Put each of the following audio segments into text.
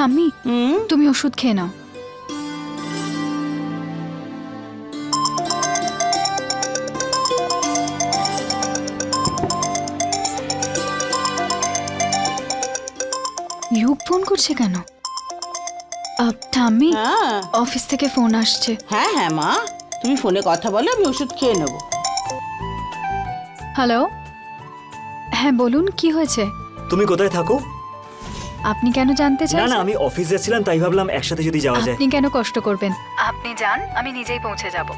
ঠাম্মি হুম? তুমি ওষুধ খেয়ে নাও। ইউক ফোন করছে কেন? আহ, ঠাম্মি হ্যাঁ। অফিস থেকে ফোন আসছে। হ্যাঁ হ্যাঁ মা। তুমি ফোনে কথা বলো আমি ওষুধ খেয়ে নেব। হ্যালো? হ্যাঁ বলুন কি হয়েছে? তুমি কোথায় থাকো? আপনি কেন জানতে চান না আমি অফিস যাচ্ছিলাম তাই ভাবলাম একসাথে যদি যাওয়া যায়। আপনি কেন কষ্ট করবেন? আপনি যান আমি নিজেই পৌঁছে যাব।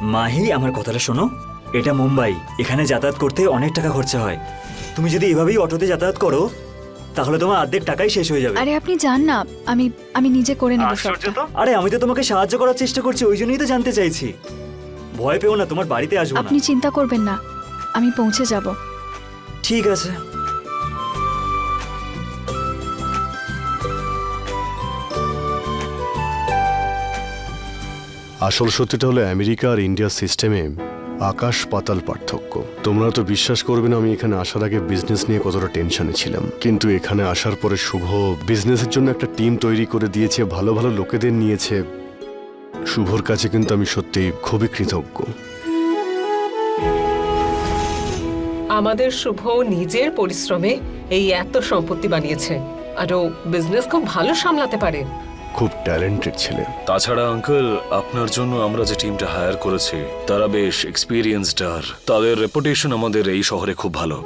মাহি আমার কথাটা শোনো। এটা মুম্বাই। এখানে যাতায়াত করতে অনেক টাকা খরচা হয়। তুমি যদি এভাবেই অটোতে যাতায়াত করো তাহলে তোমার অর্ধেক টাকাই শেষ হয়ে যাবে। আরে আপনি যান না। আমি আমি নিজে করে নেব সবটা। আরে আমি তো তোমাকে সাহায্য করার চেষ্টা করছি ওই জন্যই তো জানতে চাইছি। ভয় পেও না তোমার বাড়িতে আসব না। আপনি চিন্তা করবেন না। আমি পৌঁছে যাব। ঠিক আছে। আসল সত্যিটা হলো আমেরিকা আর ইন্ডিয়ার সিস্টেমে আকাশ পাতাল পার্থক্য। তোমরা তো বিশ্বাস করবে না আমি এখানে আসার আগে বিজনেস নিয়ে কতটা টেনশনে ছিলাম। কিন্তু এখানে আসার পরে শুভ বিজনেসের জন্য একটা টিম তৈরি করে দিয়েছে, ভালো ভালো লোকেদের নিয়েছে। শুভর কাছে কিন্তু আমি সত্যি খুবই কৃতজ্ঞ। আমাদের শুভ নিজের পরিশ্রমে এই এত সম্পত্তি বানিয়েছে। আর ও বিজনেস খুব ভালো সামলাতে পারে। খুব ট্যালেন্টেড ছেলে তাছাড়া আঙ্কেল আপনার জন্য আমরা যে টিমটা হায়ার করেছি তারা বেশ এক্সপিরিয়েন্সড আর তাদের রেপুটেশন আমাদের এই শহরে খুব ভালো।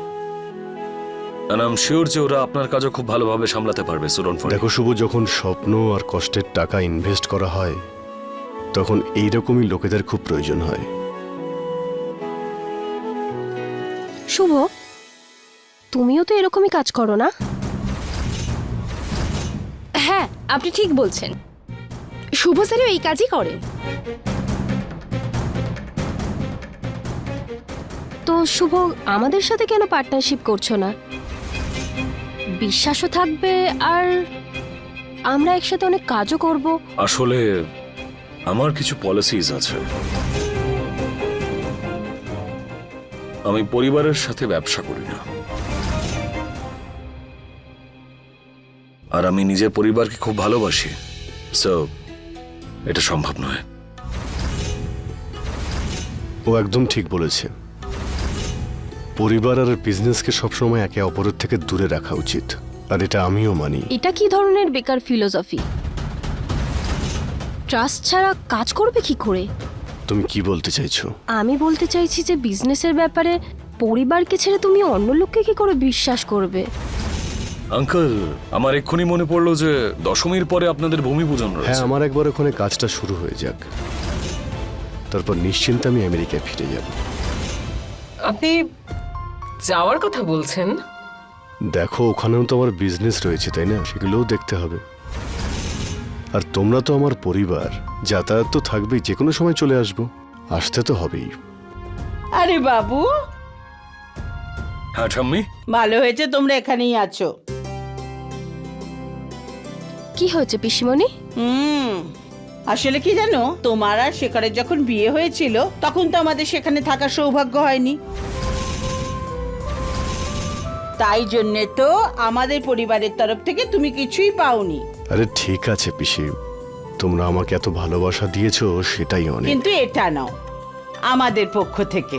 আর আম শিওর যে ওরা আপনার কাজও খুব ভালোভাবে সামলাতে পারবে সো ডোন্ট দেখো শুভ যখন স্বপ্ন আর কষ্টের টাকা ইনভেস্ট করা হয় তখন এইরকমই লোকেদের খুব প্রয়োজন হয়। শুভ তুমিও তো এরকমই কাজ করো না? হ্যাঁ আপনি ঠিক বলছেন। শুভ স্যারও এই কাজই করেন। তো শুভ আমাদের সাথে কেন পার্টনারশিপ করছ না? বিশ্বাসও থাকবে আর আমরা একসাথে অনেক কাজও করব। আসলে আমার কিছু পলিসিস আছে। আমি পরিবারের সাথে ব্যবসা করি না। আর আমি নিজের পরিবারকে খুব ভালোবাসি। সো এটা সম্ভব নয়। ও একদম ঠিক বলেছে। পরিবার আর বিজনেসকে সবসময় একে অপরের থেকে দূরে রাখা উচিত। আর এটা আমিও মানি। এটা কি ধরনের বেকার ফিলোসফি? ট্রাস্ট ছাড়া কাজ করবে কি করে? তুমি কি বলতে চাইছো? আমি বলতে চাইছি যে বিজনেসের ব্যাপারে পরিবারকে ছেড়ে তুমি অন্য লোককে কি করে বিশ্বাস করবে? আঙ্কেল আমার এক্ষুনি মনে পড়ল যে দশমীর পরে আপনাদের ভূমি পূজন হ্যাঁ রয়েছে আমার একবার ওখানে কাজটা শুরু হয়ে যাক। তারপর নিশ্চিন্তে আমি আমেরিকায় ফিরে যাব। আপনি যাওয়ার কথা বলছেন? দেখো ওখানেও তো আমার বিজনেস রয়েছে তাই না? সেগুলোও দেখতে হবে। আর তোমরা তো আমার পরিবার যাতায়াত তো থাকবেই যে কোনো সময় চলে আসব। আসতে তো হবেই। আরে বাবু! হ্যাঁ ঠাম্মি? ভালো হয়েছে তোমরা এখানেই আছো। কি হয়েছে পিসিমণি? হুম আসলে কি জানো? তোমার আর শেখরের যখন বিয়ে হয়েছিল তখন তো আমাদের সেখানে থাকার সৌভাগ্য হয়নি। তাই জন্যে তো আমাদের পরিবারের তরফ থেকে তুমি কিছুই পাওনি। আরে ঠিক আছে পিসি তোমরা আমাকে এত ভালোবাসা দিয়েছ সেটাই অনেক। কিন্তু এটা নাও আমাদের পক্ষ থেকে।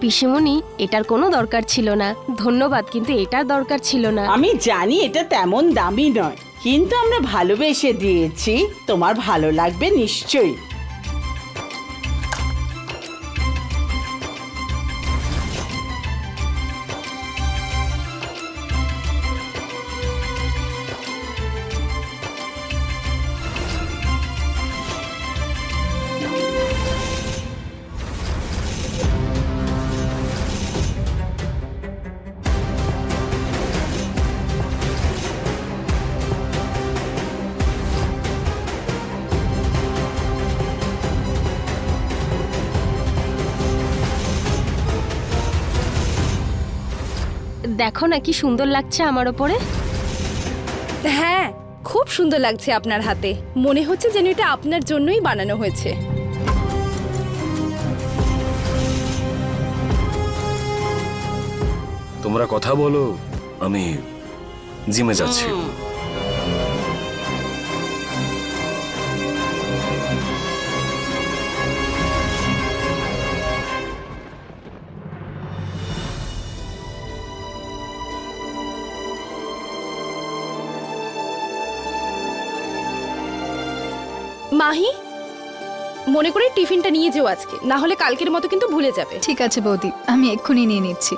পিসিমণি, এটার কোনো দরকার ছিল না। ধন্যবাদ, কিন্তু এটার দরকার ছিল না। আমি জানি এটা তেমন দামি নয়, কিন্তু আমরা ভালোবেসে দিয়েছি, তোমার ভালো লাগবে নিশ্চয়ই। দেখো না কি সুন্দর লাগছে আমার ওপরে? হ্যাঁ খুব সুন্দর লাগছে আপনার হাতে। মনে হচ্ছে যেন এটা আপনার জন্যই বানানো হয়েছে। তোমরা কথা বলো আমি জিমে যাচ্ছি। মাহি মনে করে টিফিনটা নিয়ে যেও আজকে না হলে কালকের মতো কিন্তু ভুলে যাবে। ঠিক আছে বৌদি আমি এক্ষুনি নিয়ে নিচ্ছি।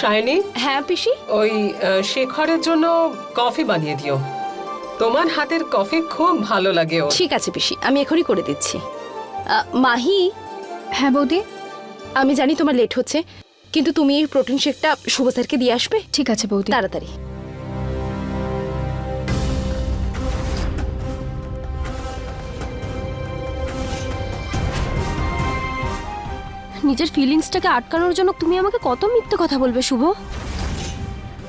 শাইনি? হ্যাঁ পিসি? ওই আহ, শেখরের জন্য কফি বানিয়ে দিও। তোমার হাতের কফি খুব ভালো লাগে ওর। ঠিক আছে পিসি আমি এখনই করে দিচ্ছি। আহ, মাহি? হ্যাঁ বৌদি? আমি জানি তোমার লেট হচ্ছে কিন্তু তুমি এই প্রোটিন শেকটা শুভ স্যারকে দিয়ে আসবে? ঠিক আছে বৌদি। তাড়াতাড়ি। নিজের ফিলিংসটাকে আটকানোর জন্য তুমি আমাকে কত মিথ্যে কথা বলবে শুভ?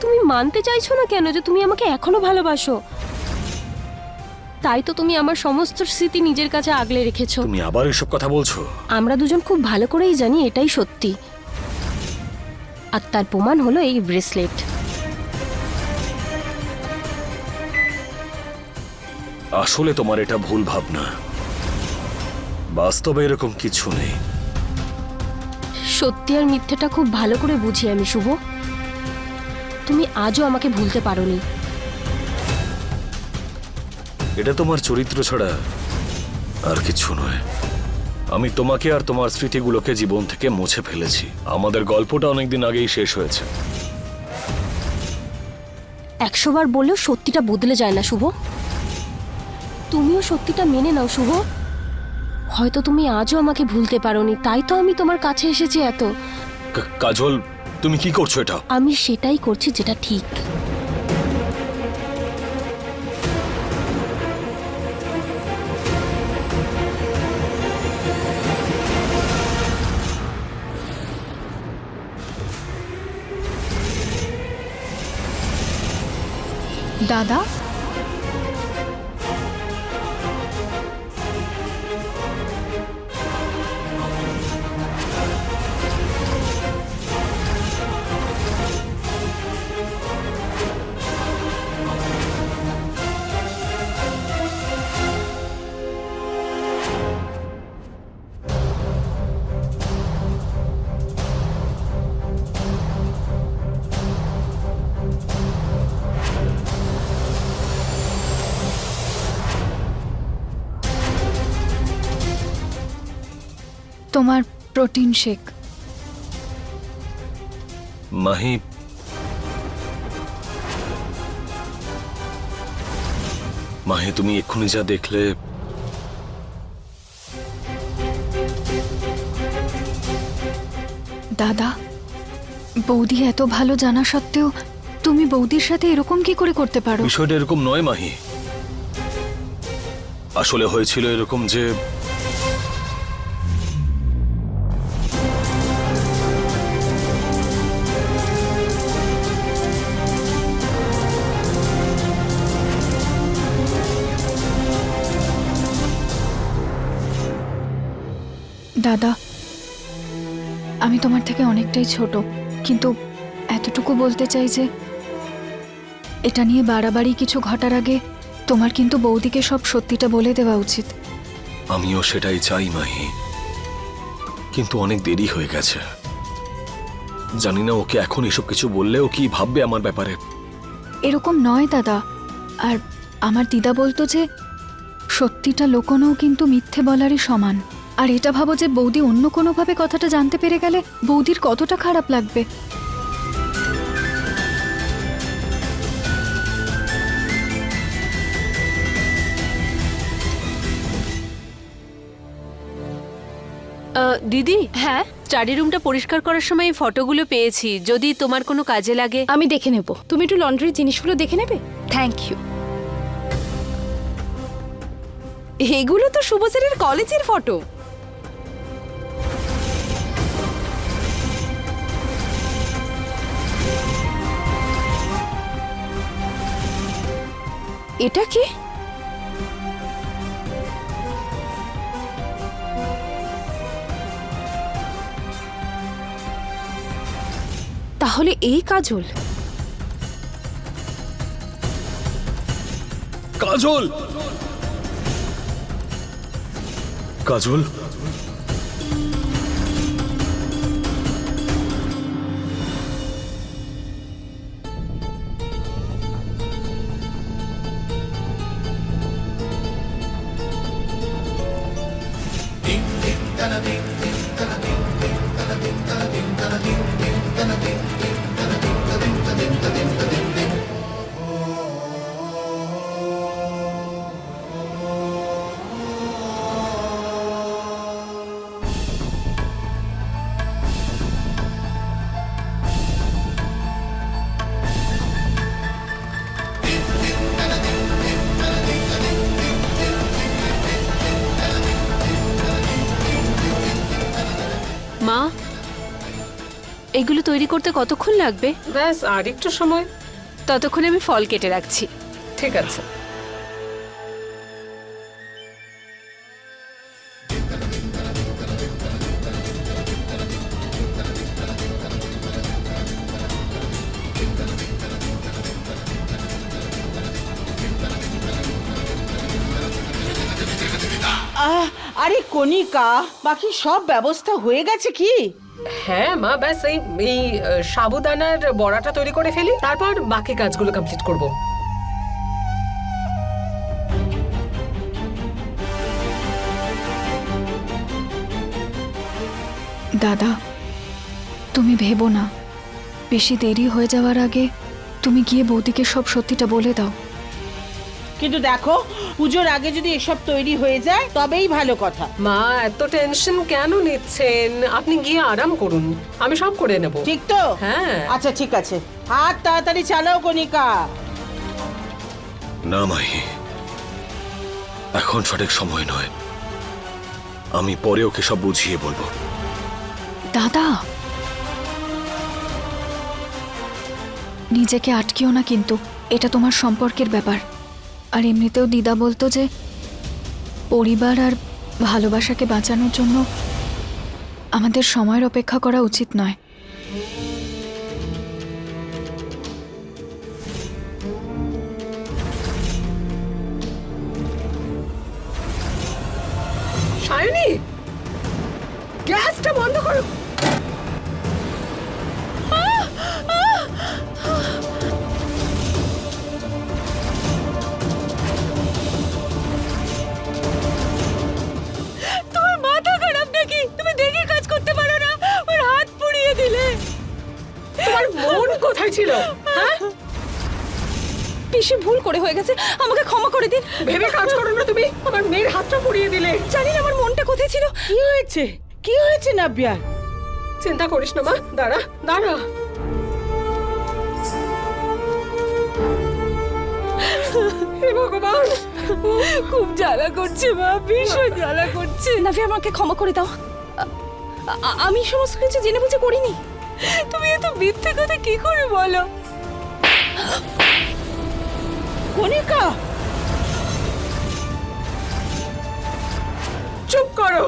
তুমি মানতে চাইছো না কেন যে তুমি আমাকে এখনও ভালোবাসো? তাই তো তুমি আমার সমস্ত স্মৃতি নিজের কাছে আগলে রেখেছো। তুমি আবার এসব কথা বলছো? আমরা দুজন খুব ভালো করেই জানি এটাই সত্যি। আর তার প্রমাণ হলো এই ব্রেসলেট আসলে তোমার এটা ভুল ভাবনা। বাস্তবে এরকম কিছু নেই। সত্যি আর মিথ্যেটা খুব ভালো করে বুঝি আমি শুভ। তুমি আজও আমাকে ভুলতে পারোনি। এটা তোমার চরিত্র ছাড়া আর কিছু নয়। আমি তোমাকে আর তোমার স্মৃতিগুলোকে জীবন থেকে মুছে ফেলেছি। আমাদের গল্পটা অনেকদিন আগেই শেষ হয়েছে। একশোবার বললেও সত্যিটা বদলে যায় না শুভ। তুমিও সত্যিটা মেনে নাও শুভ। হয়তো তুমি আজও আমাকে ভুলতে পারোনি তাই তো আমি তোমার কাছে এসেছি এত। কাজল তুমি কি করছ এটা? আমি সেটাই করছি যেটা ঠিক। দাদা তোমার প্রোটিন শেক। মাহি। মাহি তুমি এক্ষুনি যা দেখলে। দাদা বৌদি এত ভালো জানা সত্ত্বেও তুমি বৌদির সাথে এরকম কি করে করতে পারো? বিষয়টা এরকম নয় মাহি। আসলে হয়েছিল এরকম যে দাদা আমি তোমার থেকে অনেকটাই ছোট কিন্তু এতটুকু বলতে চাই যে এটা নিয়ে বাড়াবাড়ি কিছু ঘটার আগে তোমার কিন্তু বৌদিকে সব সত্যিটা বলে দেওয়া উচিত। আমিও সেটাই চাই মাহি। কিন্তু অনেক দেরি হয়ে গেছে। জানি না ওকে এখন এসব কিছু বললে ও কি ভাববে আমার ব্যাপারে। এরকম নয় দাদা আর আমার দিদা বলতো যে সত্যিটা লোকনও কিন্তু মিথ্যে বলারই সমান। আর এটা ভাবো যে বৌদি অন্য কোনোভাবে কথাটা জানতে পেরে গেলে বৌদির কতটা খারাপ লাগবে। দিদি? হ্যাঁ? স্টাডি রুমটা পরিষ্কার করার সময় এই ফটোগুলো পেয়েছি। যদি তোমার কোনো কাজে লাগে। আমি দেখে নেব। তুমি একটু লন্ড্রির জিনিসগুলো দেখে নেবে? থ্যাংক ইউ এগুলো তো শুভ স্যারের কলেজের ফটো। এটা কি? তাহলে এই কাজল। কাজল! কাজল! এগুলো তৈরি করতে কতক্ষণ লাগবে? ব্যাস আর একটু সময়। ততক্ষণে আমি ফল কেটে রাখছি। ঠিক আছে। আহ আরে কণিকা বাকি সব ব্যবস্থা হয়ে গেছে কি? হ্যাঁ মা, ব্যাস এই এই সাবুদানার বড়াটা তৈরি করে ফেলি, তারপর বাকি কাজগুলো কমপ্লিট করব। দাদা, তুমি ভেবো না, বেশি দেরি হয়ে যাওয়ার আগে তুমি গিয়ে বৌদিকে সব সত্যিটা বলে দাও। কিন্তু দেখো পুজোর আগে যদি এসব তৈরি হয়ে যায় তবেই ভালো কথা। মা এত টেনশন কেন নিচ্ছেন? আপনি গিয়ে আরাম করুন। আমি সব করে নেব। ঠিক তো? হ্যাঁ। আচ্ছা ঠিক আছে। হাত তাড়াতাড়ি চালাও কণিকা। না মাহি। এখন সঠিক সময় নয়। আমি পরে ওকে সব বুঝিয়ে বলব। দাদা! নিজেকে আটকিও না কিন্তু এটা তোমার সম্পর্কের ব্যাপার। আর এমনিতেও দিদা বলতো যে, পরিবার আর ভালোবাসাকে বাঁচানোর জন্য আমাদের সময়ের অপেক্ষা করা উচিত নয়। সায়নী! গ্যাসটা বন্ধ করো। কোথায় ছিল? হ্যাঁ? পিসি ভুল করে হয়ে গেছে। আমাকে ক্ষমা করে দিন। ভেবে কাজ করো না তুমি। আমার মেয়ের হাতটা পুড়িয়ে দিলে। জানি না আমার মনটা কোথায় ছিল। কি হয়েছে? কি হয়েছে নাব্যার চিন্তা করিস না মা। দাঁড়া দাঁড়া। হে ভগবান। খুব জ্বালা করছে মা। ভীষণ জ্বালা করছে। নাভি আমাকে ক্ষমা করে দাও। আমি সমস্ত কিছু জেনে বুঝে করিনি। তুমি এত মিথ্যে কথা কি করে বলো? কনিকা চুপ করো।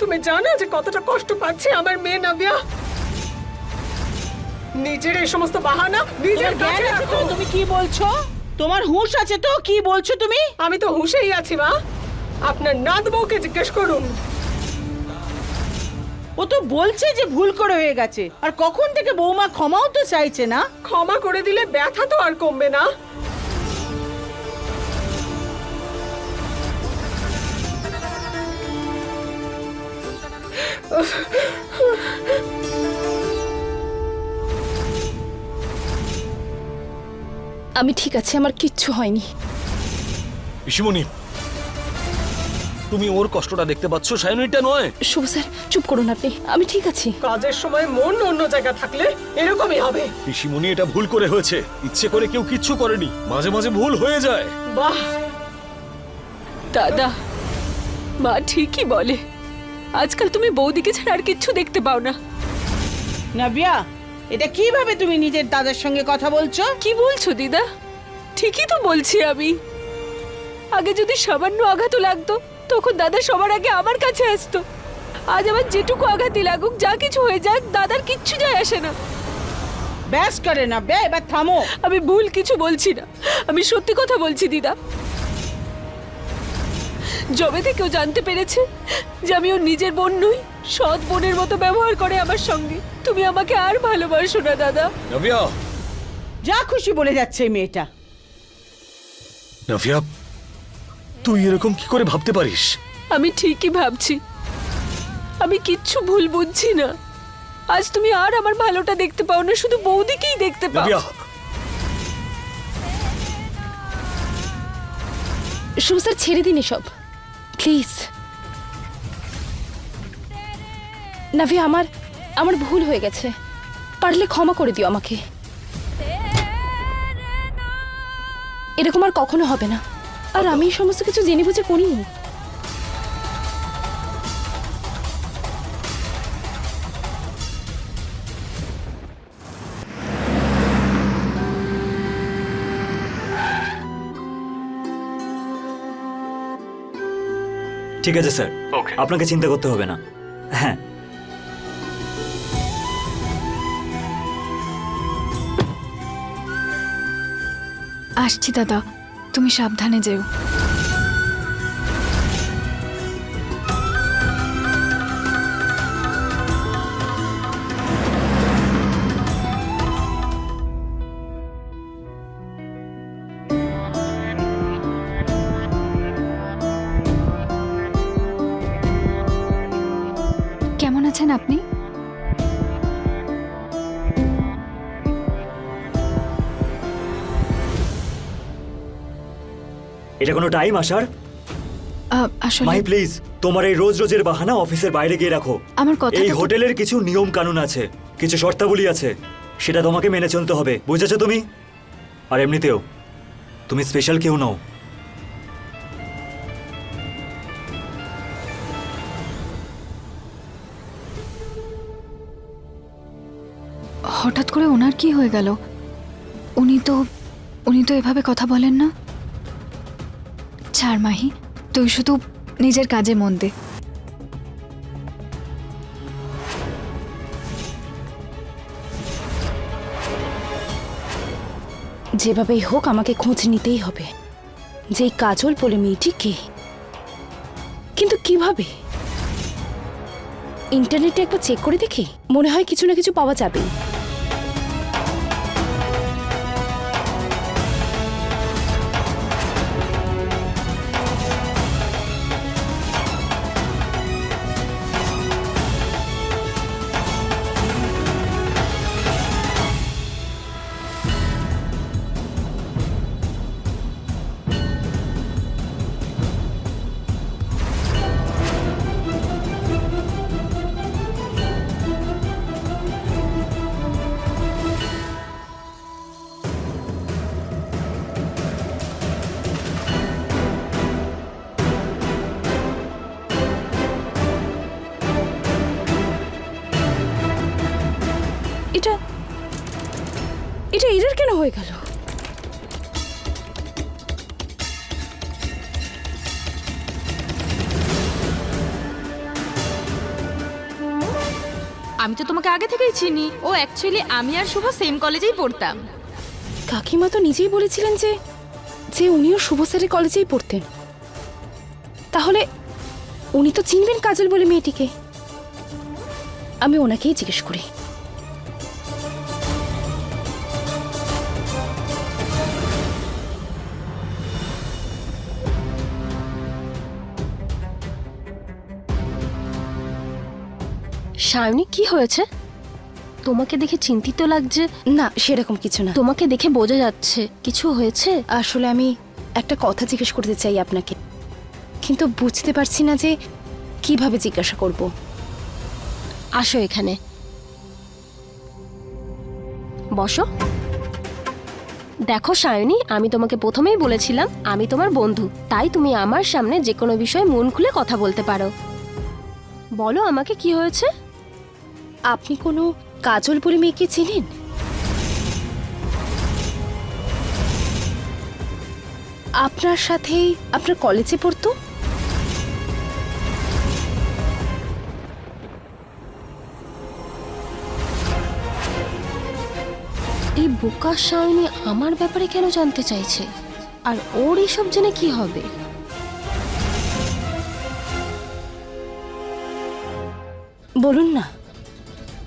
তুমি জানো যে কতটা কষ্ট পাচ্ছে আমার মেয়ে নাভিয়া নিজের এই সমস্ত বাহানা নিজের কাছে রাখো। তুমি কি বলছো? তোমার হুঁশ আছে তো কি বলছো তুমি? আমি তো হুঁশেই আছি মা। আপনার নাত বউকে জিজ্ঞেস করুন। ও তো বলছে যে ভুল করে হয়ে গেছে। আর কখন থেকে বৌমা ক্ষমাও তো চাইছে না? ক্ষমা করে দিলে ব্যথা তো আর কমবে না। আমি ঠিক আছে আমার কিচ্ছু হয়নি। পিসিমণি তুমি ওর কষ্টটা দেখতে পাচ্ছ সায়নীটা নয়। শুভ স্যার চুপ করুন আপনি। আমি ঠিক আছি। কাজের সময় মন অন্য জায়গা থাকলে এরকমই হবে। পিসিমণি এটা ভুল করে হয়েছে। ইচ্ছে করে কেউ কিচ্ছু করেনি। মাঝে মাঝে ভুল হয়ে যায়। বাহ! দাদা মা ঠিকই বলে। আজকাল তুমি বৌদিকে ছাড়া আর কিচ্ছু দেখতে পাও না। নাবিয়া এটা কীভাবে তুমি নিজের দাদার সঙ্গে কথা বলছো? কি বলছো দিদা? ঠিকই তো বলছি আমি। আগে যদি সামান্য আঘাতও লাগতো তখন দাদা সবার আগে আমার কাছে আসতো। আজ আমার যেটুকু আঘাতই লাগুক যা কিছু হয়ে যাক দাদার কিচ্ছু যায় আসে না। ব্যাস করে না বে এবার থামো। আমি ভুল কিছু বলছি না। আমি সত্যি কথা বলছি দিদা। জবে থেকেও জানতে পেরেছে যে আমি ওর নিজের বোন নই সৎ বোনের মতো ব্যবহার করে আমার সঙ্গে। তুমি আমাকে আর ভালোবাসো না দাদা। নাভিয়া। যা খুশি বলে যাচ্ছে এই মেয়েটা। নাভিয়া তুই এরকম কি করে ভাবতে পারিস? আমি ঠিকই ভাবছি। আমি কিচ্ছু ভুল বুঝছি না। আজ তুমি আর আমার ভালোটা দেখতে পাও না শুধু বৌদিকেই দেখতে পাও। শুভ স্যার ছেড়ে দিন এসব। প্লিজ। নাভি আমার আমার ভুল হয়ে গেছে। পারলে ক্ষমা করে দিও আমাকে। এরকম আর কখনো হবে না। আর আমি সমস্ত কিছু জেনে বুঝে করিনি। ঠিক আছে স্যার। আপনাকে চিন্তা করতে হবে না। হ্যাঁ। আসছি দাদা। তুমি সাবধানে যেও। কেমন আছেন আপনি? এটা কোনো টাইম আসার আহ, আসলে মাহি প্লিজ তোমার এই রোজ রোজের বাহানা অফিসের বাইরে গিয়ে রাখো। আমার কথা এই হোটেলের কিছু নিয়ম কানুন আছে কিছু শর্তাবলী আছে সেটা তোমাকে মেনে চলতে হবে বুঝেছ তুমি? আর এমনিতেও তুমি স্পেশাল কেউ নও। হঠাৎ করে ওনার কি হয়ে গেল? উনি তো উনি তো এভাবে কথা বলেন না? ছাড় মাহি, তুই শুধু নিজের কাজে মন দে। যেভাবেই হোক, আমাকে খোঁজ নিতেই হবে। যে এই কাজল বলে মেয়েটি কে? কিন্তু কীভাবে? ইন্টারনেটে একবার চেক করে দেখি, মনে হয় কিছু না কিছু পাওয়া যাবে আমি তো তোমাকে আগে থেকেই চিনি। ও অ্যাকচুয়ালি আমি আর শুভ সেম কলেজেই পড়তাম। কাকিমা তো নিজেই বলেছিলেন যে যে উনিও শুভ স্যারের কলেজেই পড়তেন। তাহলে উনি তো চিনবেন কাজল বলে মেয়েটিকে। আমি ওনাকেই জিজ্ঞেস করি। সায়নী কি হয়েছে? তোমাকে দেখে চিন্তিত লাগছে? না সেরকম কিছু না। তোমাকে দেখে বোঝা যাচ্ছে কিছু হয়েছে? আসলে আমি একটা কথা জিজ্ঞেস করতে চাই আপনাকে। কিন্তু বুঝতে পারছি না যে কীভাবে জিজ্ঞাসা করব। আসো এখানে। বসো। দেখো সায়নী আমি তোমাকে প্রথমেই বলেছিলাম আমি তোমার বন্ধু। তাই তুমি আমার সামনে যে কোনো বিষয়ে মন খুলে কথা বলতে পারো। বলো আমাকে কি হয়েছে? আপনি কোনো কাজল বলে মেয়েকে চেনেন? আপনার সাথেই আপনার কলেজে পড়তো? এই বোকা সায়নী আমার ব্যাপারে কেন জানতে চাইছে? আর ওর এসব জেনে কি হবে? বলুন না।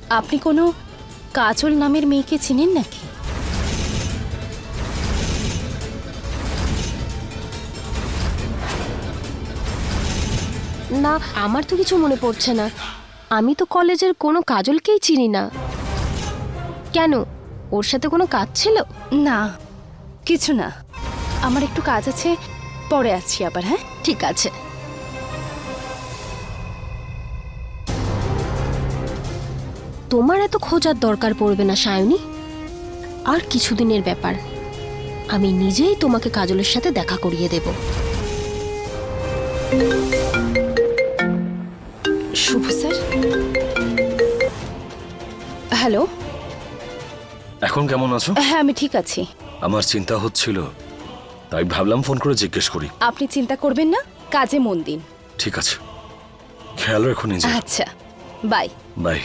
আপনি কোনো কাজল নামের মেয়েকে চেনেন নাকি? না আমার তো কিছু মনে পড়ছে না। আমি তো কলেজের কোনো কাজলকেই চিনি না। কেন? ওর সাথে কোনো কাজ ছিল? না কিছু না। আমার একটু কাজ আছে পরে আসছি আবার হ্যাঁ? ঠিক আছে। তোমার এত খোঁজার দরকার পড়বে না সায়নী। আর কিছুদিনের ব্যাপার। আমি নিজেই তোমাকে কাজলের সাথে দেখা করিয়ে দেব। শুভ স্যার। হ্যালো। এখন কেমন আছো? হ্যাঁ আমি ঠিক আছি। আমার চিন্তা হচ্ছিল তাই ভাবলাম ফোন করে জিজ্ঞেস করি। আপনি চিন্তা করবেন না কাজে মন দিন। ঠিক আছে। খেয়াল রেখো নিজে আচ্ছা বাই। বাই।